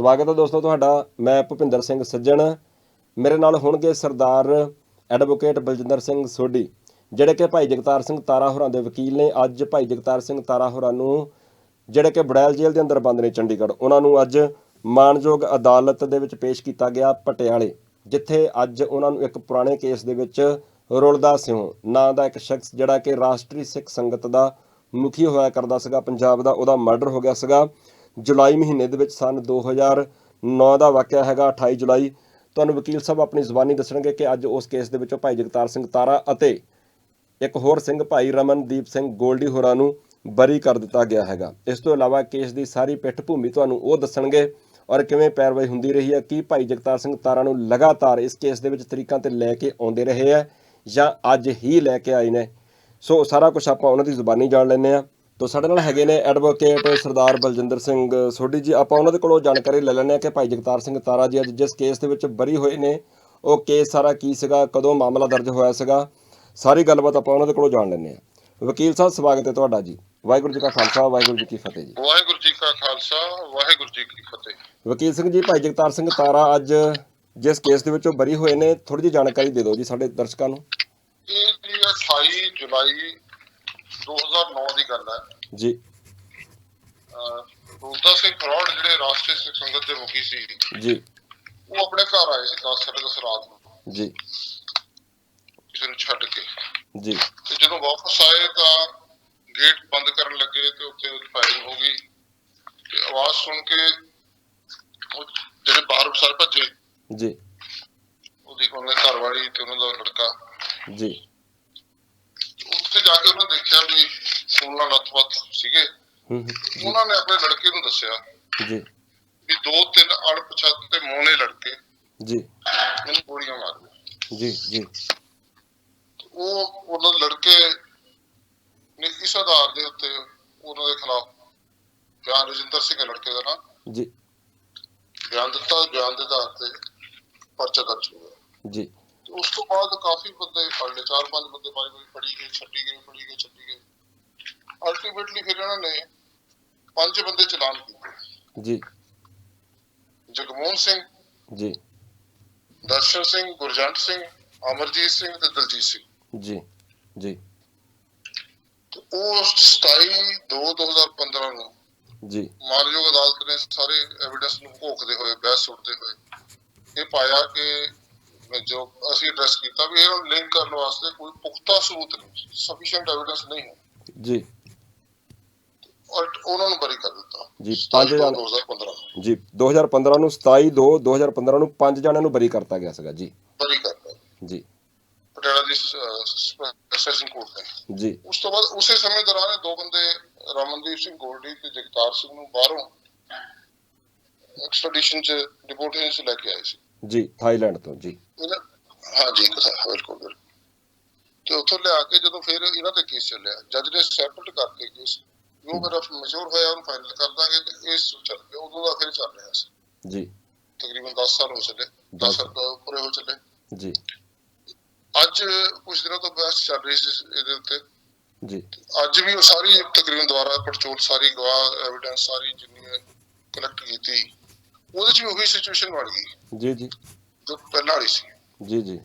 ਸਵਾਗਤ ਹੈ ਦੋਸਤੋ ਤੁਹਾਡਾ, ਮੈਂ ਭੁਪਿੰਦਰ ਸਿੰਘ ਸੱਜਣ। ਮੇਰੇ ਨਾਲ ਹੋਣਗੇ ਸਰਦਾਰ ਐਡਵੋਕੇਟ ਬਲਜਿੰਦਰ ਸਿੰਘ ਸੋਢੀ, ਜਿਹੜੇ ਕਿ ਭਾਈ ਜਗਤਾਰ ਸਿੰਘ ਤਾਰਾ ਹੋਰਾਂ ਦੇ ਵਕੀਲ ਨੇ। ਅੱਜ ਭਾਈ ਜਗਤਾਰ ਸਿੰਘ ਤਾਰਾ ਹੋਰਾਂ ਨੂੰ, ਜਿਹੜੇ ਕਿ ਬੜੈਲ ਜੇਲ੍ਹ ਦੇ ਅੰਦਰ ਬੰਦ ਨੇ ਚੰਡੀਗੜ੍ਹ, ਉਹਨਾਂ ਨੂੰ ਅੱਜ ਮਾਨਯੋਗ ਅਦਾਲਤ ਦੇ ਵਿੱਚ ਪੇਸ਼ ਕੀਤਾ ਗਿਆ ਪਟਿਆਲੇ, ਜਿੱਥੇ ਅੱਜ ਉਹਨਾਂ ਨੂੰ ਇੱਕ ਪੁਰਾਣੇ ਕੇਸ ਦੇ ਵਿੱਚ ਰੁਲਦਾ ਸਿਉ। ਨਾਂ ਦਾ ਇੱਕ ਸ਼ਖਸ ਜਿਹੜਾ ਕਿ ਰਾਸ਼ਟਰੀ ਸਿੱਖ ਸੰਗਤ ਦਾ ਮੁਖੀ ਹੋਇਆ ਕਰਦਾ ਸੀਗਾ, ਪੰਜਾਬ ਦਾ, ਉਹਦਾ ਮਰਡਰ ਹੋ ਗਿਆ ਸੀਗਾ। ਜੁਲਾਈ ਮਹੀਨੇ ਦੇ ਵਿੱਚ ਸਨ। 2009 ਦਾ ਵਾਕਿਆ ਹੈਗਾ 28 ਜੁਲਾਈ। ਤੁਹਾਨੂੰ ਵਕੀਲ ਸਾਹਿਬ ਆਪਣੀ ਜ਼ੁਬਾਨੀ ਦੱਸਣਗੇ ਕਿ ਅੱਜ ਉਸ ਕੇਸ ਦੇ ਵਿੱਚੋਂ ਭਾਈ ਜਗਤਾਰ ਸਿੰਘ ਤਾਰਾ ਅਤੇ ਇੱਕ ਹੋਰ ਸਿੰਘ ਭਾਈ ਰਮਨਦੀਪ ਸਿੰਘ ਗੋਲਡੀ ਹੋਰਾਂ ਨੂੰ ਬਰੀ ਕਰ ਦਿੱਤਾ ਗਿਆ ਹੈਗਾ। ਇਸ ਤੋਂ ਇਲਾਵਾ ਕੇਸ ਦੀ ਸਾਰੀ ਪਿੱਠ ਭੂਮੀ ਤੁਹਾਨੂੰ ਉਹ ਦੱਸਣਗੇ ਔਰ ਕਿਵੇਂ ਪੈਰਵਾਈ ਹੁੰਦੀ ਰਹੀ ਹੈ, ਕੀ ਭਾਈ ਜਗਤਾਰ ਸਿੰਘ ਤਾਰਾ ਨੂੰ ਲਗਾਤਾਰ ਇਸ ਕੇਸ ਦੇ ਵਿੱਚ ਤਰੀਕਾਂ ਤੇ ਲੈ ਕੇ ਆਉਂਦੇ ਰਹੇ ਹੈ ਜਾਂ ਅੱਜ ਹੀ ਲੈ ਕੇ ਆਏ ਨੇ। ਸੋ ਸਾਰਾ ਕੁਝ ਆਪਾਂ ਉਹਨਾਂ ਦੀ ਜ਼ੁਬਾਨੀ ਜਾਣ ਲੈਂਦੇ ਆ ਤੋ ਸਾਡੇ ਨਾਲ ਹੈਗੇ ਨੇ ਐਡਵੋਕੇਟ ਸਰਦਾਰ ਬਲਜਿੰਦਰ ਸਿੰਘ ਸੋਢੀ ਜੀ। ਆਪਾਂ ਉਹਨਾਂ ਦੇ ਕੋਲੋਂ ਜਾਣਕਾਰੀ ਲੈ ਲੈਂਦੇ ਆ ਕਿ ਭਾਈ ਜਗਤਾਰ ਸਿੰਘ ਤਾਰਾ ਜੀ ਅੱਜ ਜਿਸ ਕੇਸ ਦੇ ਵਿੱਚ ਬਰੀ ਹੋਏ ਨੇ ਉਹ ਕੇਸ ਸਾਰਾ ਕੀ ਸੀਗਾ ਕਦੋਂ ਮਾਮਲਾ ਦਰਜ ਹੋਇਆ ਸੀਗਾ ਸਾਰੀ ਗੱਲਬਾਤ ਆਪਾਂ ਉਹਨਾਂ ਦੇ ਕੋਲੋਂ ਜਾਣ ਲੈਂਦੇ ਆ ਵਕੀਲ ਸਾਹਿਬ ਸਵਾਗਤ ਹੈ ਤੁਹਾਡਾ ਜੀ। ਵਾਹਿਗੁਰੂ ਜੀ ਕਾ ਖਾਲਸਾ ਵਾਹਿਗੁਰੂ ਜੀ ਕੀ ਫਤਿਹ ਜੀ। ਵਾਹਿਗੁਰੂ ਜੀ ਕਾ ਖਾਲਸਾ ਵਾਹਿਗੁਰੂ ਜੀ ਕੀ ਫਤਿਹ। ਵਕੀਲ ਸਿੰਘ ਜੀ ਭਾਈ ਜਗਤਾਰ ਸਿੰਘ ਤਾਰਾ ਅੱਜ ਜਿਸ ਕੇਸ ਦੇ ਵਿੱਚੋਂ ਬਰੀ ਹੋਏ ਨੇ ਥੋੜੀ ਜਿਹੀ ਜਾਣਕਾਰੀ ਦੇ ਦਿਓ ਜੀ ਸਾਡੇ ਦਰਸ਼ਕਾਂ ਨੂੰ। ਇਹ ਜੀ 28 ਜੁਲਾਈ 2009 ਦੀ ਗੱਲ ਹੈ। ਜੀ। ਅਹ ਰੂਪਦਾ ਸਿੰਘ ਫਰੋਡ ਜਿਹੜੇ ਰਾਸ਼ਟਰੀ ਸਿੱਖ ਸੰਗਤ ਦੇ ਮੁਖੀ ਸੀ। ਜੀ। ਉਹ ਆਪਣੇ ਘਰ ਆਏ ਸੀ 10 ਸਾਢੇ ਦਸ ਰਾਤ ਨੂੰ। ਜੀ। ਕਿਸੇ ਨੂੰ ਛੱਡ ਕੇ। ਜੀ। ਤੇ ਜਦੋਂ ਵਾਪਸ ਆਏ ਤਾਂ ਗੇਟ ਬੰਦ ਕਰਨ ਲੱਗੇ ਤੇ ਉੱਥੇ ਫਾਇਰਿੰਗ ਹੋ ਗਈ। ਤੇ ਆਵਾਜ਼ ਸੁਣ ਕੇ ਉਹ ਜਿਹੜੇ ਬਾਹਰ ਸਾਰੇ ਭੱਜੇ ਜੀ। ਉਹਦੀ ਉਹਨੇ ਘਰ ਵਾਲੀ ਤੇ ਉਹਨਾਂ ਦਾ ਲੜਕਾ। ਜੀ। ਉੱਥੇ ਜਾ ਕੇ ਉਹਨਾਂ ਦੇਖਿਆ ਵੀ ਸੋਨਾ ਲੱਥਪੱਥ ਸੀਗੇ। ਉਹਨਾਂ ਨੇ ਆਪਣੇ ਲੜਕੇ ਨੂੰ ਦੱਸਿਆ ਜੀ। ਵੀ ਦੋ ਤਿੰਨ ਅਣਪਛਾਤੇ ਮੋਨੇ ਲੜਕੇ ਜੀ। ਮੈਨੂੰ ਗੋਲੀਆਂ ਮਾਰ ਗਏ ਜੀ। ਜੀ ਉਹ ਉਹਨਾਂ ਲੜਕੇ ਨੇ ਇਸ ਆਧਾਰ ਦੇ ਉੱਤੇ ਉਹਨਾਂ ਦੇ ਖਿਲਾਫ ਬਿਆਨ ਰਜਿੰਦਰ ਸਿੰਘ ਲੜਕੇ ਦਾ ਨਾਮ ਜੀ। ਬਿਆਨ ਦਿੱਤਾ ਬਿਆਨ ਦੇ ਆਧਾਰ ਤੇ ਪਰਚਾ ਦਰਜ ਹੋ ਗਿਆ। ਜੀ। ਉਸ ਤੋਂ ਬਾਅਦ ਕਾਫੀ ਬੰਦੇ ਫੜ ਲਏ ਚਾਰ ਪੰਜ ਬੰਦੇ ਬਾਰੀ ਫੜੀ ਗਏ ਛੱਡੀ ਗਏ ਫੜੀ ਗਏ ਛੱਡੀ ਗਏ। ਅਲਟੀਮੇਟਲੀ ਫਿਰ ਇਹਨਾਂ ਨੇ ਪੰਜ ਬੰਦੇ ਚਲਾਨ ਕੀਤੇ। ਜੀ। ਜਗਮੋਹਨ ਸਿੰਘ ਜੀ। ਦਰਸ਼ਨ ਸਿੰਘ ਗੁਰਜੰਟ ਸਿੰਘ ਅਮਰਜੀਤ ਸਿੰਘ ਤੇ ਦਲਜੀਤ ਸਿੰਘ। ਜੀ ਜੀ। ਉਹ 27 2 2015 ਨੂੰ ਜੀ। ਮਾਨਯੋਗ ਅਦਾਲਤ ਨੇ ਸਾਰੇ ਐਵੀਡੈਂਸ ਨੂੰ ਘੋਖਦੇ ਹੋਏ ਬਹਿਸ ਸੁਣਦੇ ਹੋਏ ਇਹ ਪਾਇਆ ਕਿ ਜੋ ਅਸੀਂ ਐਡਰੈਸ ਕੀਤਾ ਵੀ ਇਹ ਲਿੰਕ ਕਰਨ ਵਾਸਤੇ ਕੋਈ ਪੁਖਤਾ ਸਬੂਤ ਨਹੀਂ ਸਫੀਸ਼ੀਐਂਟ ਐਵੀਡੈਂਸ ਨਹੀਂ ਹੈ। ਜੀ। ਔਰ ਉਹਨਾਂ ਨੂੰ ਬਰੀ ਕਰ ਦਿੱਤਾ। ਜੀ, ਪੰਜ 27 ਜਣ- 2015 ਜੀ 2015 ਨੂੰ 27 2 2015 ਨੂੰ ਪੰਜ ਜਣਿਆਂ ਨੂੰ ਬਰੀ ਕਰਤਾ ਗਿਆ ਸੀਗਾ ਜੀ। ਬਰੀ ਕਰਤਾ। ਜੀ। ਪਟਿਆਲਾ ਦੀ ਸੈਸ਼ਨ ਕੋਰਟ ਨੇ। ਜੀ। ਉਸ ਤੋਂ ਬਾਅਦ ਉਸੇ ਸਮੇਂ ਦੌਰਾਨ ਦੋ ਬੰਦੇ ਰਮਨਦੀਪ ਸਿੰਘ ਗੋਲਡੀ ਤੇ ਜਗਤਾਰ ਸਿੰਘ ਨੂੰ ਬਾਹਰੋਂ ਐਕਸਟ੍ਰੈਡੀਸ਼ਨ ਚ ਡਿਪੋਰਟੇਸ਼ਨ ਚ ਲੈ ਕੇ ਆਏ ਸੀ। ਜੀ ਥਾਈਲੈਂਡ ਤੋਂ ਜੀ। ਹਾਂਜੀ ਕਥਾ ਬਿਲਕੁਲ ਬਿਲਕੁਲ। ਤੇ ਉੱਥੋਂ ਲਿਆ ਕੇ ਜਦੋਂ ਫਿਰ ਇਹਨਾਂ ਤੇ ਕੇਸ ਚੱਲਿਆ ਜੱਜ ਨੇ ਸੈਪਰੇਟ ਕਰਤੇ ਕੇਸ ਜੋ ਮੇਰਾ ਮੈਚੁਰ ਹੋਇਆ ਉਹਨੂੰ ਫਾਈਨਲ ਕਰ ਦਾਂਗੇ ਤੇ ਇਸ ਚੱਲ ਪਿਆ। ਉਦੋਂ ਦਾ ਫਿਰ ਚੱਲ ਰਿਹਾ ਸੀ। ਜੀ। ਤਕਰੀਬਨ 10 ਸਾਲ ਹੋ ਚੱਲੇ। 10 ਸਾਲ ਤੋਂ ਪੂਰੇ ਹੋ ਚੱਲੇ। ਜੀ। ਅੱਜ ਕੁਝ ਦਿਨਾਂ ਤੋਂ ਬਹਿਸ ਚੱਲ ਰਹੀ ਸੀ ਇਹਦੇ ਉੱਤੇ। ਜੀ। ਅੱਜ ਵੀ ਉਹ ਸਾਰੀ ਤਕਰੀਬਨ ਦੁਬਾਰਾ ਪੜਚੋਲ ਸਾਰੀ ਗਵਾਹ ਐਵੀਡੈਂਸ ਸਾਰੀ ਜਿੰਨੀ ਕਲੈਕਟ ਕੀਤੀ ਉਹਦੇ ਚ ਵੀ ਉਹੀ ਸਿਚੁਏਸ਼ਨ ਬਣ ਗਈ। ਜੀ ਜੀ। ਜੋ ਪਹਿਲਾਂ ਵਾਲੀ ਸੀ। ਜੀ ਜੀ।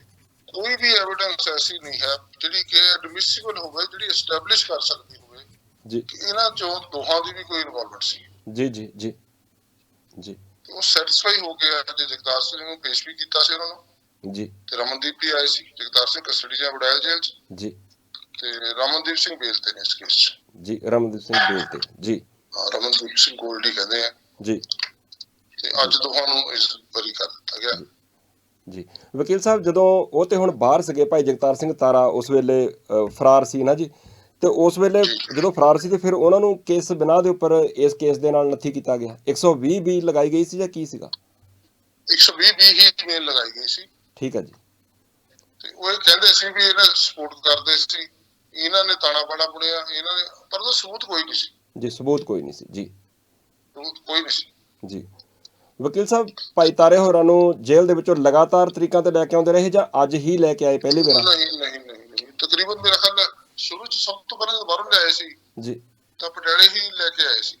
ਕੋਈ ਵੀ ਐਵੀਡੈਂਸ ਐਸੀ ਨਹੀਂ ਹੈ ਜਿਹੜੀ ਕਿ ਐਡਮਿਸਿਬਲ ਹੋਵੇ ਜਿਹੜੀ ਐਸਟੈਬਲਿਸ਼ ਕਰ ਸਕਦੀ ਜੀ। ਇਹਨਾਂ ਚੋਂ ਦੋਹਾਂ ਦੀ ਵੀ ਕੋਈ ਇਨਵੋਲਵਮੈਂਟ ਸੀ? ਜੀ ਜੀ ਜੀ। ਜੀ। ਉਹ ਸੈਟੀਸਫਾਈ ਹੋ ਗਿਆ ਜੇ ਜਗਤਾਰ ਸਿੰਘ ਨੂੰ ਪੇਸ਼ ਵੀ ਕੀਤਾ ਸੀ ਉਹਨਾਂ ਨੂੰ? ਜੀ। ਤੇ ਰਮਨਦੀਪ ਵੀ ਆਏ ਸੀ। ਜਗਤਾਰ ਸਿੰਘ ਕਸਟਡੀ ਜਾਂ ਬੜਾਇਲ ਜੇਲ੍ਹ 'ਚ? ਜੀ। ਤੇ ਰਮਨਦੀਪ ਸਿੰਘ ਬੇਲ ਤੇ ਨੇ ਇਸ ਕੇਸ 'ਚ। ਜੀ ਰਮਨਦੀਪ ਸਿੰਘ ਬੇਲ ਤੇ ਜੀ ਰਮਨਦੀਪ ਸਿੰਘ ਗੋਲਡੀ ਕਹਿੰਦੇ ਆ। ਜੀ। ਤੇ ਅੱਜ ਦੋਹਾਂ ਨੂੰ ਇਸ ਬਰੀ ਕਰ ਦਿੱਤਾ ਗਿਆ। ਜੀ। ਵਕੀਲ ਸਾਹਿਬ ਜਦੋਂ ਉਹ ਤੇ ਹੁਣ ਬਾਹਰ ਸੀਗੇ ਭਾਈ ਜਗਤਾਰ ਸਿੰਘ ਤਾਰਾ ਉਸ ਵੇਲੇ ਫਰਾਰ ਸੀ ਨਾ ਜੀ ਤੇ ਉਸ ਵੇਲੇ ਜਦੋਂ ਫਰਾਰ ਸੀ ਤੇ ਫਿਰ ਉਹਨਾਂ ਨੂੰ ਕਿਸ ਬਿਨਾਂ ਦੇ ਉੱਪਰ ਇਸ ਕੇਸ ਦੇ ਨਾਲ ਨੱਥੀ ਕੀਤਾ ਗਿਆ? 120 ਵੀ ਲਗਾਈ ਗਈ ਸੀ ਜਾਂ ਕੀ ਸੀਗਾ? 120 ਵੀ ਹੀ ਮੇਲ ਲਗਾਈ ਗਈ ਸੀ। ਠੀਕ ਹੈ ਜੀ। ਤੇ ਉਹ ਕਹਿੰਦੇ ਸੀ ਵੀ ਇਹਨਾਂ ਸਪੋਰਟ ਕਰਦੇ ਸੀ। ਇਹਨਾਂ ਨੇ ਤਾਣਾ ਬਾਣਾ ਬੁਣਿਆ ਇਹਨਾਂ ਨੇ ਪਰ ਉਹਦਾ ਸਬੂਤ ਕੋਈ ਨਹੀਂ ਸੀ। ਜੀ ਸਬੂਤ ਕੋਈ ਨਹੀਂ ਸੀ ਜੀ। ਸਬੂਤ ਕੋਈ ਨਹੀਂ ਸੀ। ਜੀ। ਵਕੀਲ ਸਾਹਿਬ ਭਾਈ ਤਾਰੇ ਹੋਰਾਂ ਨੂੰ ਜੇਲ੍ਹ ਦੇ ਵਿੱਚੋਂ ਲਗਾਤਾਰ ਤਰੀਕਾਂ ਤੇ ਲੈ ਕੇ ਆਉਂਦੇ ਰਹੇ ਜਾਂ ਅੱਜ ਹੀ ਲੈ ਕੇ ਆਏ ਪਹਿਲੀ ਵਾਰ? ਨਹੀਂ ਨਹੀਂ ਨਹੀਂ। ਤਕਰੀਬਨ ਮੇਰਾ ਖਿਆਲ ਸ਼ੁਰੂ ਚ ਸਭ ਤੋਂ ਪਹਿਲਾਂ ਜਦੋਂ ਬਾਹਰੋਂ ਲਿਆਏ ਸੀ। ਜੀ। ਤਾਂ ਪਟਿਆਲੇ ਹੀ ਲੈ ਕੇ ਆਏ ਸੀ।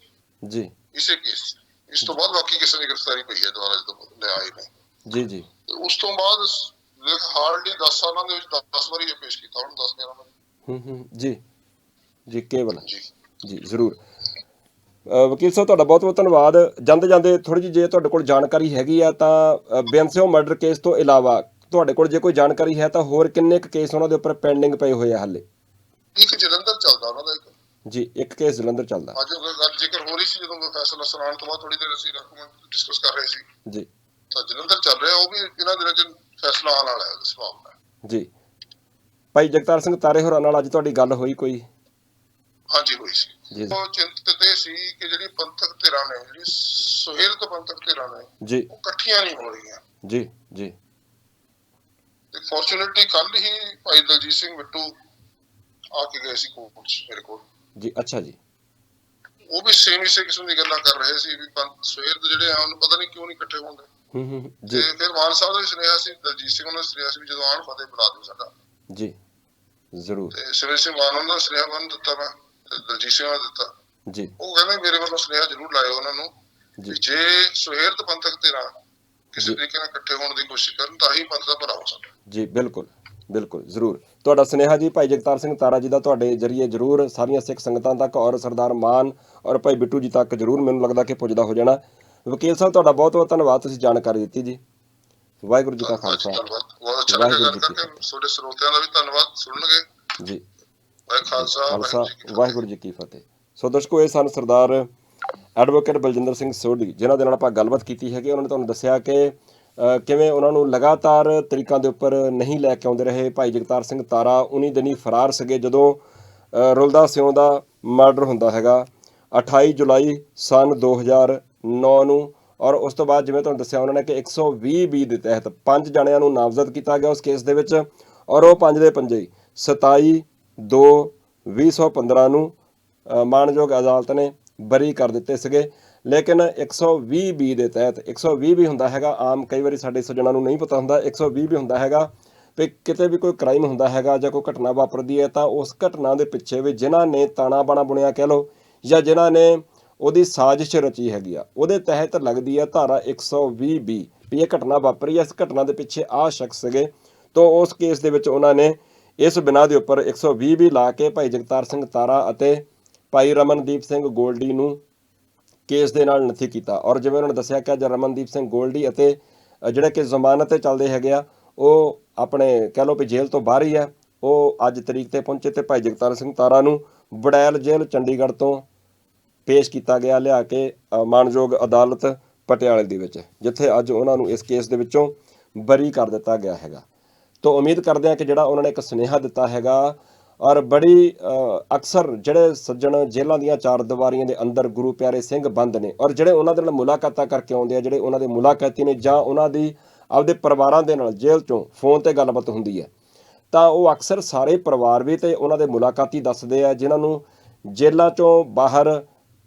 ਜੀ। ਇਸੇ ਕੇਸ। ਇਸ ਤੋਂ ਬਾਅਦ ਬਾਕੀ ਕਿਸੇ ਦੀ ਗ੍ਰਿਫਤਾਰੀ ਪਈ ਹੈ ਦੁਬਾਰਾ ਜਦੋਂ ਲਿਆਏ ਨੇ। ਜੀ ਜੀ। ਉਸ ਤੋਂ ਬਾਅਦ ਦੇਖ ਹਾਰਡਲੀ 10 ਸਾਲਾਂ ਦੇ ਵਿੱਚ 10 ਵਾਰੀ ਇਹ ਪੇਸ਼ ਕੀਤਾ ਹੁਣ 10 11 ਵਾਰੀ। ਹੂੰ ਹੂੰ। ਜੀ। ਜੀ ਕੇਵਲ। ਜੀ। ਜੀ ਜ਼ਰੂਰ। ਵਕੀਲ ਸਾਹਿਬ ਤੁਹਾਡਾ ਬਹੁਤ ਬਹੁਤ ਧੰਨਵਾਦ। ਜਾਂਦੇ ਜਾਂਦੇ ਥੋੜੀ ਜਿਹੀ ਜੇ ਤੁਹਾਡੇ ਕੋਲ ਜਾਣਕਾਰੀ ਹੈਗੀ ਆ ਤਾਂ ਬੇਅੰਸਿਓ ਮਰਡਰ ਕੇਸ ਤੋਂ ਇਲਾਵਾ ਤੁਹਾਡੇ ਕੋਲ ਜੇ ਕੋਈ ਜਾਣਕਾਰੀ ਹੈ ਤਾਂ ਹੋਰ ਕਿੰਨੇ ਕੁ ਕੇਸ ਉਹਨਾਂ ਦੇ ਉੱਪਰ ਪੈਂਡਿੰਗ ਪਏ ਹੋਏ ਆ ਹਾਲੇ? ਇੱਕ ਜਲੰਧਰ ਚੱਲਦਾ ਉਹਨਾਂ ਦਾ ਇੱਕ। ਜੀ ਇੱਕ ਕੇਸ ਜਲੰਧਰ ਚੱਲਦਾ। ਅੱਜ ਗੱਲ ਜ਼ਿਕਰ ਹੋ ਰਹੀ ਸੀ ਜਦੋਂ ਫੈਸਲਾ ਸੁਣਾਉਣ ਤੋਂ ਬਾਅਦ ਥੋੜੀ ਦੇਰ ਅਸੀਂ ਡਾਕੂਮੈਂਟ ਡਿਸਕਸ ਕਰ ਰਹੇ ਸੀ। ਜੀ। ਤਾਂ ਜਲੰਧਰ ਚੱਲ ਰਿਹਾ ਉਹ ਵੀ ਇਹਨਾਂ ਦਿਨਾਂ 'ਚ ਫੈਸਲਾ ਆਉਣ ਵਾਲਾ ਹੈ ਇਸ ਮਾਮਲੇ ਜੀ। ਭਾਈ ਜਗਤਾਰ ਸਿੰਘ ਤਾਰੇ ਹੋਰਾਂ ਨਾਲ ਅੱਜ ਤੁਹਾਡੀ ਗੱਲ ਹੋਈ ਕੋਈ? ਹਾਂਜੀ ਹੋਈ ਸੀ। ਜੀ ਉਹ ਚਿੰਤਤ ਇਹ ਸੀ ਕਿ ਜਿਹੜੀ ਪੰਥਕ ਧਿਰਾਂ ਨੇ ਜਿਹੜੀ ਸੁਹਿਰਦ ਪੰਥਕ ਧਿਰਾਂ ਨੇ ਜੀ। ਉਹ ਇਕੱਠੀਆਂ ਨਹੀਂ ਹੋ ਰਹੀਆਂ। ਜੀ ਜੀ। ਤੇ ਫੋਰਚੂਨੇਟਲੀ ਕੱਲ ਹੀ ਭਾਈ ਦਲਜੀਤ ਸਿੰਘ ਬਿੱਟੂ ਆ ਕੇ ਗਏ ਸੀ ਕੋਰਟ ਮੇਰੇ ਕੋਲ। ਜੀ ਅੱਛਾ ਜੀ। ਉਹ ਵੀ ਸੇਮ ਇਸੇ ਕਿਸਮ ਦੀ ਗੱਲਾਂ ਕਰ ਰਹੇ ਸੀ ਵੀ ਪੰਥ ਸੁਹਿਰਦ ਜਿਹੜੇ ਆ ਉਹਨੂੰ ਪਤਾ ਨਹੀਂ ਕਿਉਂ ਨਹੀਂ ਇਕੱਠੇ ਹੁੰਦੇ ਹੂੰ ਹੂੰ ਜੀ। ਫਿਰ ਮਾਨ ਸਾਹਿਬ ਦਾ ਵੀ ਸੁਨੇਹਾ ਸੀ ਦਲਜੀਤ ਸਿੰਘ ਉਹਨਾਂ ਦਾ ਸੁਨੇਹਾ ਸੀ ਵੀ ਜਦੋਂ ਆਣ ਫਤਿਹ ਬੁਲਾ ਦਿਓ ਸਾਡਾ। ਜੀ ਜ਼ਰੂਰ। ਤੇ ਸਿਵਲ ਸਿੰਘ ਮਾਨ ਦਾ ਸੁਨੇਹਾ ਬੰਨ ਦਿੱਤਾ ਮੈਂ ਦਲਜੀਤ ਸਿੰਘ ਨੇ ਦਿੱਤਾ। ਜੀ। ਉਹ ਕਹਿੰਦੇ ਮੇਰੇ ਵੱਲੋਂ ਸੁਨੇਹਾ ਜ਼ਰੂਰ ਲਾਇਓ ਉਹਨਾਂ ਨੂੰ ਜੀ। ਜੇ ਸੁਹਿਰਦ ਪੰਥਕ ਧਿਰਾਂ ਕਿਸੇ। ਤਰੀਕੇ ਨਾਲ ਇਕੱਠੇ ਹੋਣ ਦੀ ਕੋਸ਼ਿਸ਼ ਕਰਨ ਤਾਂ ਹੀ ਪੰਥ ਦਾ ਭਲਾ ਹੋ ਸਕਦਾ। ਜੀ ਬਿਲਕੁਲ। ਬਿਲਕੁਲ ਜ਼ਰੂਰ। ਤੁਹਾਡਾ ਸੁਨੇਹਾ ਜੀ ਭਾਈ ਜਗਤਾਰ ਸਿੰਘ ਤਾਰਾ ਜੀ ਦਾ ਤੁਹਾਡੇ ਜਰੀਏ ਜ਼ਰੂਰ ਸਾਰੀਆਂ ਸਿੱਖ ਸੰਗਤਾਂ ਤੱਕ ਔਰ ਸਰਦਾਰ ਮਾਨ ਔਰ ਭਾਈ ਬਿੱਟੂ ਜੀ ਤੱਕ ਜ਼ਰੂਰ ਮੈਨੂੰ ਲੱਗਦਾ ਕਿ ਪੁੱਜਦਾ ਹੋ ਜਾਣਾ। ਵਕੀਲ ਸਾਹਿਬ ਤੁਹਾਡਾ ਬਹੁਤ ਬਹੁਤ ਧੰਨਵਾਦ ਤੁਸੀਂ ਜਾਣਕਾਰੀ ਦਿੱਤੀ ਜੀ। ਵਾਹਿਗੁਰੂ ਜੀ ਕਾ ਖਾਲਸਾ। ਵਾਹਿਗੁਰੂ ਜੀ ਤੁਹਾਡੇ ਸਰੋਤਿਆਂ ਦਾ ਵੀ ਧੰਨਵਾਦ। ਸੁਣਨਗੇ? ਜੀ। ਖਾਲਸਾ ਵਾਹਿਗੁਰੂ ਜੀ ਕੀ ਫਤਿਹ। ਸੋ ਦਰਸ਼ਕੋ ਇਹ ਸਨ ਸਰਦਾਰ ਐਡਵੋਕੇਟ ਬਲਜਿੰਦਰ ਸਿੰਘ ਸੋਢੀ ਜਿਨ੍ਹਾਂ ਦੇ ਨਾਲ ਆਪਾਂ ਗੱਲਬਾਤ ਕੀਤੀ ਹੈਗੀ। ਉਹਨਾਂ ਨੇ ਤੁਹਾਨੂੰ ਦੱਸਿਆ ਕਿ ਕਿਵੇਂ ਉਹਨਾਂ ਨੂੰ ਲਗਾਤਾਰ ਤਰੀਕਾਂ ਦੇ ਉੱਪਰ ਨਹੀਂ ਲੈ ਕੇ ਆਉਂਦੇ ਰਹੇ ਭਾਈ ਜਗਤਾਰ ਸਿੰਘ ਤਾਰਾ ਉਨੀ ਦਿਨੀ ਫਰਾਰ ਸਗੇ ਜਦੋਂ ਰੁਲਦਾ ਸਿਉਂ ਦਾ ਮਰਡਰ ਹੁੰਦਾ ਹੈਗਾ। 28 ਜੁਲਾਈ ਸਨ 2009 ਨੂੰ ਔਰ ਉਸ ਤੋਂ ਬਾਅਦ ਜਿਵੇਂ ਤੁਹਾਨੂੰ ਦੱਸਿਆ ਉਹਨਾਂ ਨੇ ਕਿ 120 ਬੀ ਦੇ ਤਹਿਤ ਪੰਜ ਜਣਿਆਂ ਨੂੰ ਨਾਮਜ਼ਦ ਕੀਤਾ ਗਿਆ ਉਸ ਕੇਸ ਦੇ ਵਿੱਚ ਔਰ ਉਹ ਪੰਜ ਦੇ ਪੰਜੇ ਹੀ। 27 2 2015 ਨੂੰ ਅ, ਮਾਣਯੋਗ ਅਦਾਲਤ ਨੇ ਬਰੀ ਕਰ ਦਿੱਤੇ ਸੀਗੇ। ਲੇਕਿਨ 120 ਬੀ ਦੇ ਤਹਿਤ 120 ਵੀ ਹੁੰਦਾ ਹੈਗਾ, ਆਮ ਕਈ ਵਾਰੀ ਸਾਡੇ ਸੱਜਣਾਂ ਨੂੰ ਨਹੀਂ ਪਤਾ ਹੁੰਦਾ 120 ਵੀ ਹੁੰਦਾ ਹੈਗਾ, ਵੀ ਕਿਤੇ ਵੀ ਕੋਈ ਕ੍ਰਾਈਮ ਹੁੰਦਾ ਹੈਗਾ ਜਾਂ ਕੋਈ ਘਟਨਾ ਵਾਪਰਦੀ ਹੈ, ਤਾਂ ਉਸ ਘਟਨਾ ਦੇ ਪਿੱਛੇ ਵੀ ਜਿਨ੍ਹਾਂ ਨੇ ਤਾਣਾ ਬਾਣਾ ਬੁਣਿਆ ਕਹਿ ਲਓ, ਜਾਂ ਜਿਨ੍ਹਾਂ ਨੇ ਉਹਦੀ ਸਾਜ਼ਿਸ਼ ਰਚੀ ਹੈਗੀ ਆ, ਉਹਦੇ ਤਹਿਤ ਲੱਗਦੀ ਹੈ ਧਾਰਾ 120 ਬੀ, ਵੀ ਇਹ ਘਟਨਾ ਵਾਪਰੀ ਹੈ ਇਸ ਘਟਨਾ ਦੇ ਪਿੱਛੇ ਆ ਸ਼ਖਸ ਸੀਗੇ, ਤਾਂ ਉਸ ਕੇਸ ਦੇ ਵਿੱਚ ਉਹਨਾਂ ਨੇ ਇਸ ਬਿਨਾਂ ਦੇ ਉੱਪਰ 120 ਵੀ ਲਾ ਕੇ ਭਾਈ ਜਗਤਾਰ ਸਿੰਘ ਤਾਰਾ ਅਤੇ ਭਾਈ ਰਮਨਦੀਪ ਸਿੰਘ ਗੋਲਡੀ ਨੂੰ ਕੇਸ ਦੇ ਨਾਲ ਨਥੀ ਕੀਤਾ। ਔਰ ਜਿਵੇਂ ਉਹਨਾਂ ਨੇ ਦੱਸਿਆ ਕਿ ਅੱਜ ਰਮਨਦੀਪ ਸਿੰਘ ਗੋਲਡੀ ਅਤੇ ਜਿਹੜੇ ਕਿ ਜ਼ਮਾਨਤ ਤੇ ਚੱਲਦੇ ਹੈਗੇ ਆ ਉਹ ਆਪਣੇ ਕਹਿ ਲਓ ਵੀ ਜੇਲ੍ਹ ਤੋਂ ਬਾਹਰ ਹੀ ਆ। ਉਹ ਅੱਜ ਤਰੀਕ ਤੇ ਪਹੁੰਚੇ ਤੇ ਭਾਈ ਜਗਤਾਰ ਸਿੰਘ ਤਾਰਾ ਨੂੰ ਬੜੈਲ ਜੇਲ੍ਹ ਚੰਡੀਗੜ੍ਹ ਤੋਂ ਪੇਸ਼ ਕੀਤਾ ਗਿਆ ਲਿਆ ਕੇ ਅ, ਮਾਣਯੋਗ ਅਦਾਲਤ ਪਟਿਆਲੇ ਦੇ ਵਿੱਚ ਜਿੱਥੇ ਅੱਜ ਉਹਨਾਂ ਨੂੰ ਇਸ ਕੇਸ ਦੇ ਵਿੱਚੋਂ ਬਰੀ ਕਰ ਦਿੱਤਾ ਗਿਆ ਹੈਗਾ। ਤੋਂ ਉਮੀਦ ਕਰਦੇ ਹਾਂ ਕਿ ਜਿਹੜਾ ਉਹਨਾਂ ਨੇ ਇੱਕ ਸੁਨੇਹਾ ਦਿੱਤਾ ਹੈਗਾ ਔਰ ਬੜੀ ਅਕਸਰ ਜਿਹੜੇ ਸੱਜਣ ਜੇਲ੍ਹਾਂ ਦੀਆਂ ਚਾਰ ਦੀਵਾਰੀਆਂ ਦੇ ਅੰਦਰ ਗੁਰੂ ਪਿਆਰੇ ਸਿੰਘ ਬੰਦ ਨੇ ਔਰ ਜਿਹੜੇ ਉਹਨਾਂ ਦੇ ਨਾਲ ਮੁਲਾਕਾਤਾਂ ਕਰਕੇ ਆਉਂਦੇ ਆ, ਜਿਹੜੇ ਉਹਨਾਂ ਦੇ ਮੁਲਾਕਾਤੀ ਨੇ ਜਾਂ ਉਹਨਾਂ ਦੀ ਆਪਦੇ ਪਰਿਵਾਰਾਂ ਦੇ ਨਾਲ ਜੇਲ੍ਹ ਚੋਂ ਫੋਨ ਤੇ ਗੱਲਬਾਤ ਹੁੰਦੀ ਹੈ, ਤਾਂ ਉਹ ਅਕਸਰ ਸਾਰੇ ਪਰਿਵਾਰ ਵੀ ਤੇ ਉਹਨਾਂ ਦੇ ਮੁਲਾਕਾਤੀ ਦੱਸਦੇ ਆ, ਜਿਨ੍ਹਾਂ ਨੂੰ ਜੇਲ੍ਹਾਂ ਚੋਂ ਬਾਹਰ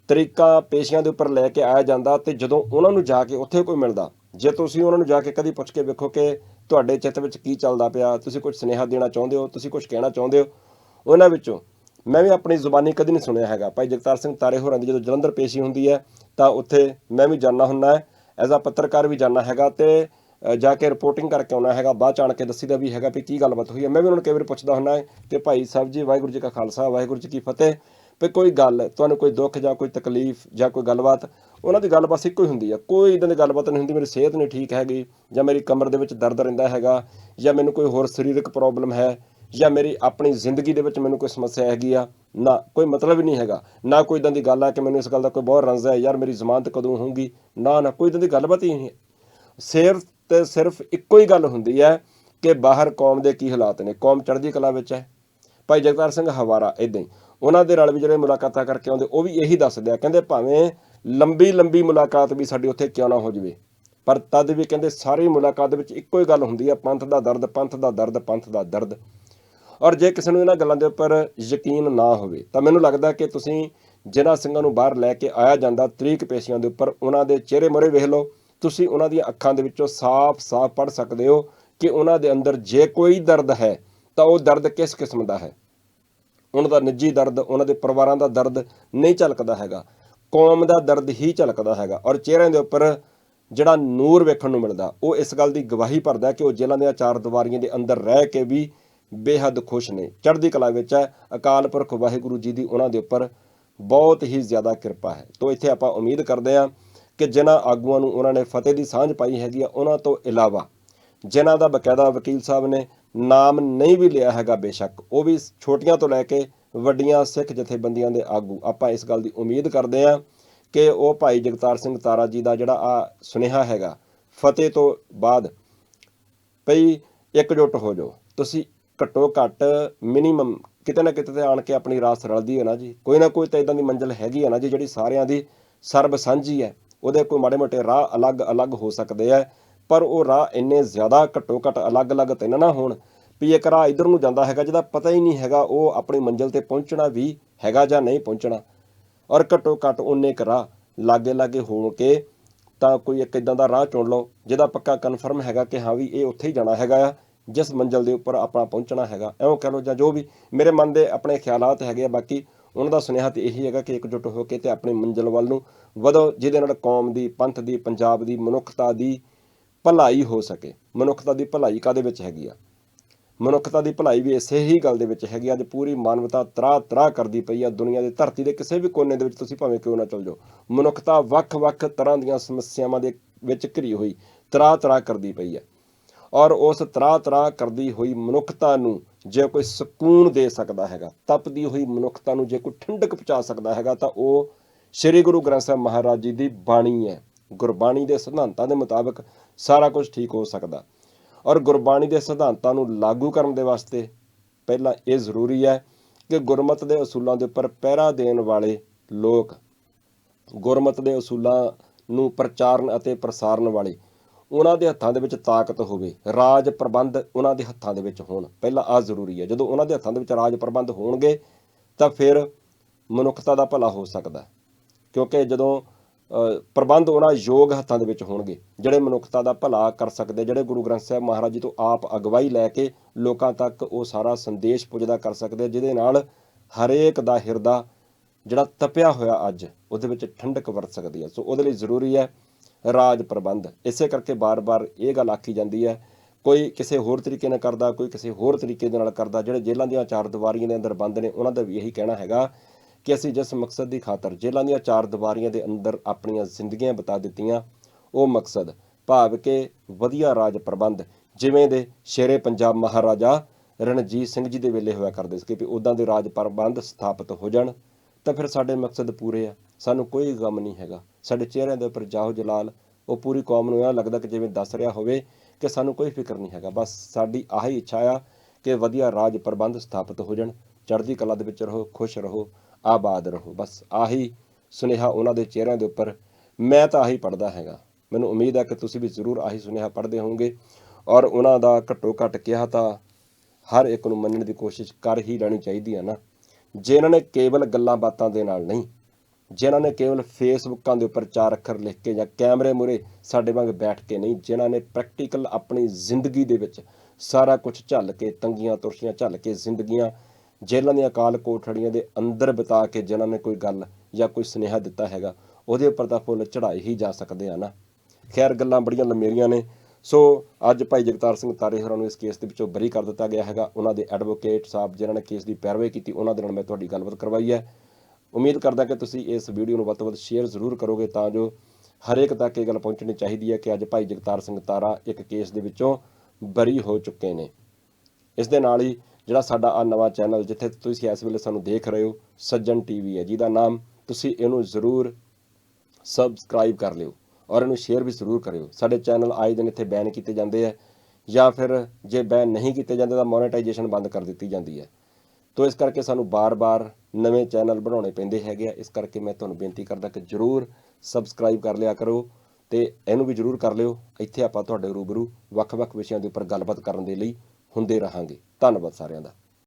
ਤਰੀਕਾ ਪੇਸ਼ੀਆਂ ਦੇ ਉੱਪਰ ਲੈ ਕੇ ਆਇਆ ਜਾਂਦਾ ਤੇ ਜਦੋਂ ਉਹਨਾਂ ਨੂੰ ਜਾ ਕੇ ਉੱਥੇ ਕੋਈ ਮਿਲਦਾ, ਜੇ ਤੁਸੀਂ ਉਹਨਾਂ ਨੂੰ ਜਾ ਕੇ ਕਦੀ ਪੁੱਛ ਕੇ ਵੇਖੋ ਕਿ ਤੁਹਾਡੇ ਚਿੱਤ ਵਿੱਚ ਕੀ ਚੱਲਦਾ ਪਿਆ, ਤੁਸੀਂ ਕੁਝ ਸੁਨੇਹਾ ਦੇਣਾ ਚਾਹੁੰਦੇ ਹੋ, ਤੁਸੀਂ ਕੁਝ ਕਹਿਣਾ ਚਾਹੁੰਦੇ ਹੋ ਉਹਨਾਂ ਵਿੱਚੋਂ ਮੈਂ ਵੀ ਆਪਣੀ ਜ਼ੁਬਾਨੀ ਕਦੀ ਨਹੀਂ ਸੁਣਿਆ ਹੈਗਾ। ਭਾਈ ਜਗਤਾਰ ਸਿੰਘ ਤਾਰੇ ਹੋਰਾਂ ਦੀ ਜਦੋਂ ਜਲੰਧਰ ਪੇਸ਼ੀ ਹੁੰਦੀ ਹੈ, ਤਾਂ ਉੱਥੇ ਮੈਂ ਵੀ ਜਾਣਾ ਹੁੰਦਾ ਹੈ। ਐਜ਼ ਅ ਪੱਤਰਕਾਰ ਵੀ ਜਾਣਾ ਹੈਗਾ ਤੇ ਜਾ ਕੇ ਰਿਪੋਰਟਿੰਗ ਕਰਕੇ ਆਉਣਾ ਹੈਗਾ। ਬਾਅਦ ਚ ਆਣ ਕੇ ਦੱਸੀਦਾ ਵੀ ਹੈਗਾ ਵੀ ਕੀ ਗੱਲਬਾਤ ਹੋਈ ਹੈ। ਮੈਂ ਵੀ ਉਹਨਾਂ ਨੂੰ ਕਈ ਵਾਰ ਪੁੱਛਦਾ ਹੁੰਦਾ ਹੈ ਕਿ ਭਾਈ ਸਾਹਿਬ ਜੀ, ਵਾਹਿਗੁਰੂ ਜੀ ਕਾ ਖਾਲਸਾ, ਵਾਹਿਗੁਰੂ ਜੀ ਕੀ ਫਤਿਹ। ਵੀ ਕੋਈ ਗੱਲ, ਤੁਹਾਨੂੰ ਕੋਈ ਦੁੱਖ ਜਾਂ ਕੋਈ ਤਕਲੀਫ ਜਾਂ ਕੋਈ ਗੱਲਬਾਤ, ਉਹਨਾਂ ਦੀ ਗੱਲਬਾਤ ਇੱਕੋ ਹੀ ਹੁੰਦੀ ਆ ਕੋਈ ਇਦਾਂ ਦੀ ਗੱਲਬਾਤ ਨਹੀਂ ਹੁੰਦੀ, ਮੇਰੀ ਸਿਹਤ ਨਹੀਂ ਠੀਕ ਹੈਗੀ ਜਾਂ ਮੇਰੀ ਕਮਰ ਦੇ ਵਿੱਚ ਦਰਦ ਰਹਿੰਦਾ ਹੈਗਾ ਜਾਂ ਮੈਨੂੰ ਕੋਈ ਹੋਰ ਸਰੀਰਕ ਪ੍ਰੋਬਲਮ ਹੈ। ਜਾਂ ਮੇਰੀ ਆਪਣੀ ਜ਼ਿੰਦਗੀ ਦੇ ਵਿੱਚ ਮੈਨੂੰ ਕੋਈ ਸਮੱਸਿਆ ਹੈਗੀ ਆ, ਨਾ, ਕੋਈ ਮਤਲਬ ਹੀ ਨਹੀਂ ਹੈਗਾ। ਨਾ ਕੋਈ ਇਦਾਂ ਦੀ ਗੱਲ ਆ ਕਿ ਮੈਨੂੰ ਇਸ ਗੱਲ ਦਾ ਕੋਈ ਬਹੁਤ ਰੰਜ਼ ਹੈ, ਯਾਰ ਮੇਰੀ ਜ਼ਮਾਨਤ ਕਦੋਂ ਹੋਊਗੀ? ਨਾ ਨਾ, ਕੋਈ ਇਦਾਂ ਦੀ ਗੱਲਬਾਤ ਹੀ ਨਹੀਂ। ਸਿਰਫ ਤੇ ਸਿਰਫ ਇੱਕੋ ਹੀ ਗੱਲ ਹੁੰਦੀ ਹੈ ਕਿ ਬਾਹਰ ਕੌਮ ਦੇ ਕੀ ਹਾਲਾਤ ਨੇ। ਕੌਮ ਚੜ੍ਹਦੀ ਕਲਾ ਵਿੱਚ ਹੈ। ਭਾਈ ਜਗਤਾਰ ਸਿੰਘ ਹਵਾਰਾ ਇਦਾਂ ਹੀ। ਉਹਨਾਂ ਦੇ ਨਾਲ ਵੀ ਜਿਹੜੇ ਮੁਲਾਕਾਤਾਂ ਕਰਕੇ ਆਉਂਦੇ, ਉਹ ਵੀ ਇਹੀ ਦੱਸਦੇ ਆ। ਕਹਿੰਦੇ ਭਾਵੇਂ ਲੰਬੀ ਲੰਬੀ ਮੁਲਾਕਾਤ ਵੀ ਸਾਡੀ ਉੱਥੇ ਕਿਉਂ ਨਾ ਹੋ ਜਵੇ, ਪਰ ਤਦ ਵੀ ਕਹਿੰਦੇ ਸਾਰੀ ਮੁਲਾਕਾਤ ਦੇ ਵਿੱਚ ਇੱਕੋ ਹੀ ਗੱਲ ਹੁੰਦੀ ਆ ਪੰਥ ਦਾ ਦਰਦ, ਪੰਥ ਦਾ ਦਰਦ, ਪੰਥ ਦਾ ਦਰਦ। ਔਰ ਜੇ ਕਿਸੇ ਨੂੰ ਇਹਨਾਂ ਗੱਲਾਂ ਦੇ ਉੱਪਰ ਯਕੀਨ ਨਾ ਹੋਵੇ, ਤਾਂ ਮੈਨੂੰ ਲੱਗਦਾ ਕਿ ਤੁਸੀਂ ਜਿਨ੍ਹਾਂ ਸਿੰਘਾਂ ਨੂੰ ਬਾਹਰ ਲੈ ਕੇ ਆਇਆ ਜਾਂਦਾ ਤਰੀਕ ਪੇਸ਼ੀਆਂ ਦੇ ਉੱਪਰ, ਉਹਨਾਂ ਦੇ ਚਿਹਰੇ ਮੋਰੇ ਵੇਖ ਲਓ। ਤੁਸੀਂ ਉਹਨਾਂ ਦੀਆਂ ਅੱਖਾਂ ਦੇ ਵਿੱਚੋਂ ਸਾਫ਼-ਸਾਫ਼ ਪੜ੍ਹ ਸਕਦੇ ਹੋ ਕਿ ਉਹਨਾਂ ਦੇ ਅੰਦਰ ਜੇ ਕੋਈ ਦਰਦ ਹੈ, ਤਾਂ ਉਹ ਦਰਦ ਕਿਸ ਕਿਸਮ ਦਾ ਹੈ? ਉਹਨਾਂ ਦਾ ਨਿੱਜੀ ਦਰਦ, ਉਹਨਾਂ ਦੇ ਪਰਿਵਾਰਾਂ ਦਾ ਦਰਦ ਨਹੀਂ ਝਲਕਦਾ ਹੈਗਾ। ਕੌਮ ਦਾ ਦਰਦ ਹੀ ਝਲਕਦਾ ਹੈਗਾ। ਔਰ ਚਿਹਰਿਆਂ ਦੇ ਉੱਪਰ ਜਿਹੜਾ ਨੂਰ ਵੇਖਣ ਨੂੰ ਮਿਲਦਾ, ਉਹ ਇਸ ਗੱਲ ਦੀ ਗਵਾਹੀ ਭਰਦਾ ਕਿ ਉਹ ਜੇਲ੍ਹਾਂ ਦੀਆਂ ਚਾਰ ਦੀਵਾਰੀਆਂ ਦੇ ਅੰਦਰ ਰਹਿ ਕੇ ਵੀ ਬੇਹੱਦ ਖੁਸ਼ ਨੇ। ਚੜ੍ਹਦੀ ਕਲਾ ਵਿੱਚ ਹੈ। ਅਕਾਲ ਪੁਰਖ ਵਾਹਿਗੁਰੂ ਜੀ ਦੀ ਉਹਨਾਂ ਦੇ ਉੱਪਰ ਬਹੁਤ ਹੀ ਜ਼ਿਆਦਾ ਕਿਰਪਾ ਹੈ। ਤੋਂ ਇੱਥੇ ਆਪਾਂ ਉਮੀਦ ਕਰਦੇ ਹਾਂ ਕਿ ਜਿਨ੍ਹਾਂ ਆਗੂਆਂ ਨੂੰ ਉਹਨਾਂ ਨੇ ਫਤਿਹ ਦੀ ਸਾਂਝ ਪਾਈ ਹੈਗੀ ਆ, ਉਹਨਾਂ ਤੋਂ ਇਲਾਵਾ ਜਿਨ੍ਹਾਂ ਦਾ ਬਕਾਇਦਾ ਵਕੀਲ ਸਾਹਿਬ ਨੇ ਨਾਮ ਨਹੀਂ ਵੀ ਲਿਆ ਹੈਗਾ ਬੇਸ਼ੱਕ, ਉਹ ਵੀ ਛੋਟੀਆਂ ਤੋਂ ਲੈ ਕੇ ਵੱਡੀਆਂ ਸਿੱਖ ਜਥੇਬੰਦੀਆਂ ਦੇ ਆਗੂ। ਆਪਾਂ ਇਸ ਗੱਲ ਦੀ ਉਮੀਦ ਕਰਦੇ ਹਾਂ ਕਿ ਉਹ ਭਾਈ ਜਗਤਾਰ ਸਿੰਘ ਤਾਰਾ ਜੀ ਦਾ ਜਿਹੜਾ ਆ ਸੁਨੇਹਾ ਹੈਗਾ, ਫਤਿਹ ਤੋਂ ਬਾਅਦ ਭਈ ਇਕਜੁੱਟ ਹੋ ਜਾਓ। ਤੁਸੀਂ ਘੱਟੋ ਘੱਟ ਮਿਨੀਮਮ ਕਿਤੇ ਨਾ ਕਿਤੇ ਤੇ ਆਣ ਕੇ ਆਪਣੀ ਰਾਸ ਰਲਦੀ ਹੈ ਨਾ ਜੀ। ਕੋਈ ਨਾ ਕੋਈ ਤਾਂ ਇਦਾਂ ਦੀ ਮੰਜ਼ਿਲ ਹੈਗੀ ਹੈ ਨਾ ਜੀ, ਜਿਹੜੀ ਸਾਰਿਆਂ ਦੀ ਸਰਬ ਸਾਂਝੀ ਹੈ। ਉਹਦੇ ਕੋਈ ਮਾੜੇ ਮੋਟੇ ਰਾਹ ਅਲੱਗ-ਅਲੱਗ ਹੋ ਸਕਦੇ ਆ ਪਰ ਉਹ ਰਾਹ ਇੰਨੇ ਜ਼ਿਆਦਾ ਘੱਟੋ ਘੱਟ ਅਲੱਗ-ਅਲੱਗ ਤੇ ਨਾ ਹੋਣ ਵੀ ਇੱਕ ਰਾਹ ਇਧਰ ਨੂੰ ਜਾਂਦਾ ਹੈਗਾ, ਜਿਹਦਾ ਪਤਾ ਹੀ ਨਹੀਂ ਹੈਗਾ ਉਹ ਆਪਣੀ ਮੰਜ਼ਿਲ ਤੇ ਪਹੁੰਚਣਾ ਵੀ ਹੈਗਾ ਜਾਂ ਨਹੀਂ ਪਹੁੰਚਣਾ। ਔਰ ਘੱਟੋ ਘੱਟ ਉਹਨੇ ਕੁ ਰਾਹ ਲਾਗੇ ਲਾਗੇ ਹੋਣ ਕੇ ਤਾਂ ਕੋਈ ਇੱਕ ਇਦਾਂ ਦਾ ਰਾਹ ਚੁਣ ਲਓ, ਜਿਹਦਾ ਪੱਕਾ ਕਨਫਰਮ ਹੈਗਾ ਕਿ ਹਾਂ ਵੀ ਇਹ ਉੱਥੇ ਹੀ ਜਾਣਾ ਹੈਗਾ ਆ। ਜਿਸ ਮੰਜ਼ਿਲ ਦੇ ਉੱਪਰ ਆਪਣਾ ਪਹੁੰਚਣਾ ਹੈਗਾ। ਐਵੇਂ ਕਹਿ ਲਓ ਜਾਂ ਜੋ ਵੀ ਮੇਰੇ ਮਨ ਦੇ ਆਪਣੇ ਖਿਆਲਾਤ ਹੈਗੇ ਆ, ਬਾਕੀ ਉਹਨਾਂ ਦਾ ਸੁਨੇਹਾ ਤੇ ਇਹੀ ਹੈਗਾ ਕਿ ਇਕਜੁੱਟ ਹੋ ਕੇ ਤੇ ਆਪਣੀ ਮੰਜ਼ਿਲ ਵੱਲ ਨੂੰ ਵਧੋ, ਜਿਹਦੇ ਨਾਲ ਕੌਮ ਦੀ, ਪੰਥ ਦੀ, ਪੰਜਾਬ ਦੀ, ਮਨੁੱਖਤਾ ਦੀ ਭਲਾਈ ਹੋ ਸਕੇ। ਮਨੁੱਖਤਾ ਦੀ ਭਲਾਈ ਕਾਦੇ ਵਿੱਚ ਹੈਗੀ ਆ? ਮਨੁੱਖਤਾ ਦੀ ਭਲਾਈ ਵੀ ਇਸੇ ਹੀ ਗੱਲ ਦੇ ਵਿੱਚ ਹੈਗੀ ਆ, ਅੱਜ ਪੂਰੀ ਮਾਨਵਤਾ ਤਰਾ ਤਰਾ ਕਰਦੀ ਪਈ ਆ, ਦੁਨੀਆ ਦੇ ਧਰਤੀ ਦੇ ਕਿਸੇ ਵੀ ਕੋਨੇ ਦੇ ਵਿੱਚ ਤੁਸੀਂ ਭਾਵੇਂ ਕਿਉਂ ਨਾ ਚਲ ਜਾਓ। ਮਨੁੱਖਤਾ ਵੱਖ-ਵੱਖ ਤਰ੍ਹਾਂ ਦੀਆਂ ਸਮੱਸਿਆਵਾਂ ਦੇ ਵਿੱਚ ਘਿਰੀ ਹੋਈ ਤਰਾ ਤਰਾ ਕਰਦੀ ਪਈ ਆ। ਔਰ ਉਸ ਤਰਾ ਤਰਾ ਕਰਦੀ ਹੋਈ ਮਨੁੱਖਤਾ ਨੂੰ ਜੇ ਕੋਈ ਸਕੂਨ ਦੇ ਸਕਦਾ ਹੈਗਾ, ਤਪਦੀ ਹੋਈ ਮਨੁੱਖਤਾ ਨੂੰ ਜੇ ਕੋਈ ਠੰਡਕ ਪਹੁੰਚਾ ਸਕਦਾ ਹੈਗਾ, ਤਾਂ ਉਹ ਸ੍ਰੀ ਗੁਰੂ ਗ੍ਰੰਥ ਸਾਹਿਬ ਮਹਾਰਾਜ ਜੀ ਦੀ ਬਾਣੀ ਹੈ। ਗੁਰਬਾਣੀ ਦੇ ਸਿਧਾਂਤਾਂ ਦੇ ਮੁਤਾਬਕ ਸਾਰਾ ਕੁਝ ਠੀਕ ਹੋ ਸਕਦਾ। ਔਰ ਗੁਰਬਾਣੀ ਦੇ ਸਿਧਾਂਤਾਂ ਨੂੰ ਲਾਗੂ ਕਰਨ ਦੇ ਵਾਸਤੇ ਪਹਿਲਾਂ ਇਹ ਜ਼ਰੂਰੀ ਹੈ ਕਿ ਗੁਰਮਤ ਦੇ ਅਸੂਲਾਂ ਦੇ ਉੱਪਰ ਪਹਿਰਾ ਦੇਣ ਵਾਲੇ ਲੋਕ ਗੁਰਮਤ ਦੇ ਅਸੂਲਾਂ ਨੂੰ ਪ੍ਰਚਾਰਨ ਅਤੇ ਪ੍ਰਸਾਰਨ ਵਾਲੇ ਉਹਨਾਂ ਦੇ ਹੱਥਾਂ ਦੇ ਵਿੱਚ ਤਾਕਤ ਹੋਵੇ, ਰਾਜ ਪ੍ਰਬੰਧ ਉਹਨਾਂ ਦੇ ਹੱਥਾਂ ਦੇ ਵਿੱਚ ਹੋਣ। ਪਹਿਲਾਂ ਆ ਜ਼ਰੂਰੀ ਹੈ, ਜਦੋਂ ਉਹਨਾਂ ਦੇ ਹੱਥਾਂ ਦੇ ਵਿੱਚ ਰਾਜ ਪ੍ਰਬੰਧ ਹੋਣਗੇ, ਤਾਂ ਫਿਰ ਮਨੁੱਖਤਾ ਦਾ ਭਲਾ ਹੋ ਸਕਦਾ ਕਿਉਂਕਿ ਜਦੋਂ ਪ੍ਰਬੰਧ ਉਹਨਾਂ ਯੋਗ ਹੱਥਾਂ ਦੇ ਵਿੱਚ ਹੋਣਗੇ, ਜਿਹੜੇ ਮਨੁੱਖਤਾ ਦਾ ਭਲਾ ਕਰ ਸਕਦੇ, ਜਿਹੜੇ ਗੁਰੂ ਗ੍ਰੰਥ ਸਾਹਿਬ ਮਹਾਰਾਜ ਜੀ ਤੋਂ ਆਪ ਅਗਵਾਈ ਲੈ ਕੇ ਲੋਕਾਂ ਤੱਕ ਉਹ ਸਾਰਾ ਸੰਦੇਸ਼ ਪੁੱਜਦਾ ਕਰ ਸਕਦੇ, ਜਿਹਦੇ ਨਾਲ ਹਰੇਕ ਦਾ ਹਿਰਦਾ ਜਿਹੜਾ ਤਪਿਆ ਹੋਇਆ ਅੱਜ, ਉਹਦੇ ਵਿੱਚ ਠੰਡਕ ਵਰਤ ਸਕਦੀ ਹੈ। ਸੋ ਉਹਦੇ ਲਈ ਜ਼ਰੂਰੀ ਹੈ ਰਾਜ ਪ੍ਰਬੰਧ। ਇਸੇ ਕਰਕੇ ਬਾਰ-ਬਾਰ ਇਹ ਗੱਲ ਆਖੀ ਜਾਂਦੀ ਹੈ, ਕੋਈ ਕਿਸੇ ਹੋਰ ਤਰੀਕੇ ਨਾਲ ਕਰਦਾ, ਕੋਈ ਕਿਸੇ ਹੋਰ ਤਰੀਕੇ ਦੇ ਨਾਲ ਕਰਦਾ, ਜਿਹੜੇ ਜੇਲ੍ਹਾਂ ਦੀਆਂ ਚਾਰ ਦੀਵਾਰੀਆਂ ਦੇ ਅੰਦਰ ਬੰਦ ਨੇ, ਉਹਨਾਂ ਦਾ ਵੀ ਇਹੀ ਕਹਿਣਾ ਹੈਗਾ ਕਿ ਅਸੀਂ ਜਿਸ ਮਕਸਦ ਦੀ ਖਾਤਰ ਜੇਲ੍ਹਾਂ ਦੀਆਂ ਚਾਰ ਦੀਵਾਰੀਆਂ ਦੇ ਅੰਦਰ ਆਪਣੀਆਂ ਜ਼ਿੰਦਗੀਆਂ ਬਿਤਾ ਦਿੱਤੀਆਂ, ਉਹ ਮਕਸਦ ਭਾਵ ਕਿ ਵਧੀਆ ਰਾਜ ਪ੍ਰਬੰਧ, ਜਿਵੇਂ ਦੇ ਸ਼ੇਰੇ ਪੰਜਾਬ ਮਹਾਰਾਜਾ ਰਣਜੀਤ ਸਿੰਘ ਜੀ ਦੇ ਵੇਲੇ ਹੋਇਆ ਕਰਦੇ ਸੀ ਕਿ ਉਦਾਂ ਦੇ ਰਾਜ ਪ੍ਰਬੰਧ ਸਥਾਪਿਤ ਹੋ ਜਾਣ, ਤਾਂ ਫਿਰ ਸਾਡੇ ਮਕਸਦ ਪੂਰੇ ਆ। ਸਾਨੂੰ ਕੋਈ ਗਮ ਨਹੀਂ ਹੈਗਾ। ਸਾਡੇ ਚਿਹਰਿਆਂ ਦੇ ਉੱਪਰ ਜਾਹੋ ਜਲਾਲ, ਉਹ ਪੂਰੀ ਕੌਮ ਨੂੰ ਇਹ ਲੱਗਦਾ ਕਿ ਜਿਵੇਂ ਦੱਸ ਰਿਹਾ ਹੋਵੇ ਕਿ ਸਾਨੂੰ ਕੋਈ ਫਿਕਰ ਨਹੀਂ ਹੈਗਾ। ਬਸ ਸਾਡੀ ਆਹੀ ਇੱਛਾ ਆ ਕਿ ਵਧੀਆ ਰਾਜ ਪ੍ਰਬੰਧ ਸਥਾਪਿਤ ਹੋ ਜਾਣ। ਚੜ੍ਹਦੀ ਕਲਾ ਦੇ ਵਿੱਚ ਰਹੋ, ਖੁਸ਼ ਰਹੋ, ਆਬਾਦ ਰਹੋ। ਬਸ ਆਹੀ ਸੁਨੇਹਾ ਉਹਨਾਂ ਦੇ ਚਿਹਰਿਆਂ ਦੇ ਉੱਪਰ ਮੈਂ ਤਾਂ ਆਹੀ ਪੜਦਾ ਹੈਗਾ। ਮੈਨੂੰ ਉਮੀਦ ਹੈ ਕਿ ਤੁਸੀਂ ਵੀ ਜ਼ਰੂਰ ਆਹੀ ਸੁਨੇਹਾ ਪੜ੍ਹਦੇ ਹੋਵੋਗੇ। ਔਰ ਉਹਨਾਂ ਦਾ ਘੱਟੋ ਘੱਟ ਕਿਹਾ ਤਾਂ ਹਰ ਇੱਕ ਨੂੰ ਮੰਨਣ ਦੀ ਕੋਸ਼ਿਸ਼ ਕਰ ਹੀ ਲੈਣੀ ਚਾਹੀਦੀ ਹੈ ਨਾ। ਜੇ ਜਿਨ੍ਹਾਂ ਨੇ ਕੇਵਲ ਗੱਲਾਂ ਬਾਤਾਂ ਦੇ ਨਾਲ ਨਹੀਂ ਜਿਨ੍ਹਾਂ ਨੇ ਕੇਵਲ ਫੇਸਬੁੱਕਾਂ ਦੇ ਉੱਪਰ ਚਾਰ ਅੱਖਰ ਲਿਖ ਕੇ ਜਾਂ ਕੈਮਰੇ ਮੂਹਰੇ ਸਾਡੇ ਵਾਂਗ ਬੈਠ ਕੇ ਨਹੀਂ, ਜਿਨ੍ਹਾਂ ਨੇ ਪ੍ਰੈਕਟੀਕਲ ਆਪਣੀ ਜ਼ਿੰਦਗੀ ਦੇ ਵਿੱਚ ਸਾਰਾ ਕੁਝ ਝੱਲ ਕੇ, ਤੰਗੀਆਂ ਤੁਰਸ਼ੀਆਂ ਝੱਲ ਕੇ ਜ਼ਿੰਦਗੀਆਂ ਜੇਲ੍ਹਾਂ ਦੀਆਂ ਅਕਾਲ ਕੋਠੜੀਆਂ ਦੇ ਅੰਦਰ ਬਿਤਾ ਕੇ ਜਿਨ੍ਹਾਂ ਨੇ ਕੋਈ ਗੱਲ ਜਾਂ ਕੋਈ ਸੁਨੇਹਾ ਦਿੱਤਾ ਹੈਗਾ, ਉਹਦੇ ਉੱਪਰ ਤਾਂ ਫੁੱਲ ਚੜਾਏ ਹੀ ਜਾ ਸਕਦੇ ਆ ਨਾ। ਖੈਰ, ਗੱਲਾਂ ਬੜੀਆਂ ਲੰਮੇਰੀਆਂ ਨੇ। ਸੋ ਅੱਜ ਭਾਈ ਜਗਤਾਰ ਸਿੰਘ ਤਾਰੇ ਹੋਰਾਂ ਨੂੰ ਇਸ ਕੇਸ ਦੇ ਵਿੱਚੋਂ ਬਰੀ ਕਰ ਦਿੱਤਾ ਗਿਆ ਹੈਗਾ। ਉਹਨਾਂ ਦੇ ਐਡਵੋਕੇਟ ਸਾਹਿਬ, ਜਿਨ੍ਹਾਂ ਨੇ ਕੇਸ ਦੀ ਪੈਰਵਾਈ ਕੀਤੀ, ਉਹਨਾਂ ਦੇ ਨਾਲ ਮੈਂ ਤੁਹਾਡੀ ਗੱਲਬਾਤ ਕਰਵਾਈ ਹੈ। ਉਮੀਦ ਕਰਦਾ ਕਿ ਤੁਸੀਂ ਇਸ ਵੀਡੀਓ ਨੂੰ ਵੱਧ ਤੋਂ ਵੱਧ ਸ਼ੇਅਰ ਜ਼ਰੂਰ ਕਰੋਗੇ ਤਾਂ ਜੋ ਹਰੇਕ ਤੱਕ ਇਹ ਗੱਲ ਪਹੁੰਚਣੀ ਚਾਹੀਦੀ ਹੈ ਕਿ ਅੱਜ ਭਾਈ ਜਗਤਾਰ ਸਿੰਘ ਤਾਰਾ ਇੱਕ ਕੇਸ ਦੇ ਵਿੱਚੋਂ ਬਰੀ ਹੋ ਚੁੱਕੇ ਨੇ। ਇਸ ਦੇ ਨਾਲ ਹੀ ਜਿਹੜਾ ਸਾਡਾ ਆ ਨਵਾਂ ਚੈਨਲ ਜਿੱਥੇ ਤੁਸੀਂ ਇਸ ਵੇਲੇ ਸਾਨੂੰ ਦੇਖ ਰਹੇ ਹੋ, ਸੱਜਣ ਟੀਵੀ ਹੈ, ਜਿਹਦਾ ਨਾਮ ਤੁਸੀਂ ਇਹਨੂੰ ਜ਼ਰੂਰ ਸਬਸਕ੍ਰਾਈਬ ਕਰ ਲਿਓ ਔਰ ਇਹਨੂੰ ਸ਼ੇਅਰ ਵੀ ਜ਼ਰੂਰ ਕਰਿਓ। ਸਾਡੇ ਚੈਨਲ ਆਏ ਦਿਨ ਇੱਥੇ ਬੈਨ ਕੀਤੇ ਜਾਂਦੇ ਆ ਜਾਂ ਫਿਰ ਜੇ ਬੈਨ ਨਹੀਂ ਕੀਤੇ ਜਾਂਦੇ ਤਾਂ ਮੋਨੇਟਾਈਜੇਸ਼ਨ ਬੰਦ ਕਰ ਦਿੱਤੀ ਜਾਂਦੀ ਹੈ। ਤੋ ਇਸ ਕਰਕੇ ਸਾਨੂੰ ਬਾਰ-ਬਾਰ ਨਵੇਂ ਚੈਨਲ ਬਣਾਉਣੇ ਪੈਂਦੇ ਹੈਗੇ ਆ। ਇਸ ਕਰਕੇ ਮੈਂ ਤੁਹਾਨੂੰ ਬੇਨਤੀ ਕਰਦਾ ਕਿ ਜਰੂਰ ਸਬਸਕ੍ਰਾਈਬ ਕਰ ਲਿਆ ਕਰੋ ਤੇ ਇਹਨੂੰ ਵੀ ਜਰੂਰ ਕਰ ਲਿਓ। ਇੱਥੇ ਆਪਾਂ ਤੁਹਾਡੇ ਰੂਬਰੂ ਵੱਖ-ਵੱਖ ਵਿਸ਼ਿਆਂ ਦੇ ਉੱਪਰ ਗੱਲਬਾਤ ਕਰਨ ਦੇ ਲਈ ਹੁੰਦੇ ਰਹਾਂਗੇ। ਧੰਨਵਾਦ ਸਾਰਿਆਂ ਦਾ।